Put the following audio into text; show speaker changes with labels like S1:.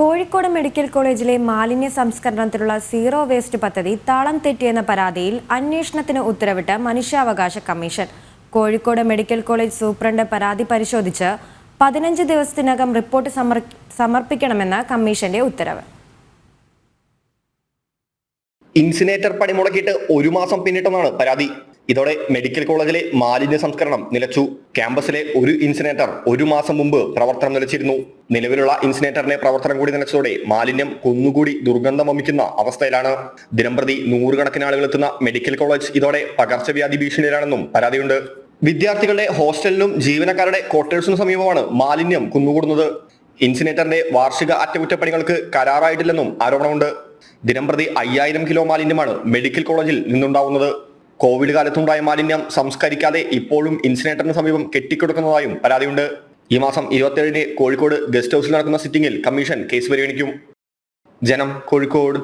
S1: Kozhikode medical കോളേജിലെ മാലിന്യ സംസ്കരണത്തിലുള്ള zero waste പദ്ധതി താളം തെറ്റിയെന്ന പരാതിയിൽ അന്വേഷണത്തിന് ഉത്തരവിട്ട് മനുഷ്യാവകാശ commission. Kozhikode medical college superintendent പരാതി പരിശോധിച്ച് പതിനഞ്ച് ദിവസത്തിനകം റിപ്പോർട്ട് സമർപ്പിക്കണമെന്ന കമ്മീഷന്റെ ഉത്തരവ്.
S2: ഇൻസിനേറ്റർ പണി മുടക്കിയിട്ട് ഒരു മാസം പിന്നിട്ടെന്നാണ് പരാതി. ഇതോടെ മെഡിക്കൽ കോളേജിലെ മാലിന്യ സംസ്കരണം നിലച്ചു. ക്യാമ്പസിലെ ഒരു ഇൻസിനേറ്റർ ഒരു മാസം മുമ്പ് പ്രവർത്തനം നിലച്ചിരുന്നു. നിലവിലുള്ള ഇൻസിനേറ്ററിനെ പ്രവർത്തനം കൂടി നിലച്ചതോടെ മാലിന്യം കുന്നുകൂടി ദുർഗന്ധം വമിക്കുന്ന അവസ്ഥയിലാണ്. ദിനംപ്രതി നൂറുകണക്കിന് ആളുകൾ എത്തുന്ന മെഡിക്കൽ കോളേജ് ഇതോടെ പകർച്ചവ്യാധി ഭീഷണിയിലാണെന്നും പരാതിയുണ്ട്. വിദ്യാർത്ഥികളുടെ ഹോസ്റ്റലിനും ജീവനക്കാരുടെ ക്വാർട്ടേഴ്സിനും സമീപമാണ് മാലിന്യം കുന്നുകൂടുന്നത്. ഇൻസിനേറ്ററിന്റെ വാർഷിക അറ്റകുറ്റപ്പണികൾക്ക് കരാറായിട്ടില്ലെന്നും ആരോപണമുണ്ട്. ദിനംപ്രതി അയ്യായിരം കിലോ മാലിന്യമാണ് മെഡിക്കൽ കോളേജിൽ നിന്നുണ്ടാവുന്നത്. കോവിഡ് കാലത്തുണ്ടായ മാലിന്യം സംസ്കരിക്കാതെ ഇപ്പോഴും ഇൻസിനേറ്ററിന് സമീപം കെട്ടിക്കൊടുക്കുന്നതായും പരാതിയുണ്ട്. ഈ മാസം ഇരുപത്തിയേഴിന് കോഴിക്കോട് ഗസ്റ്റ് ഹൗസിൽ നടക്കുന്ന സിറ്റിംഗിൽ കമ്മീഷൻ കേസ് പരിഗണിക്കും. ജനം കോഴിക്കോട്.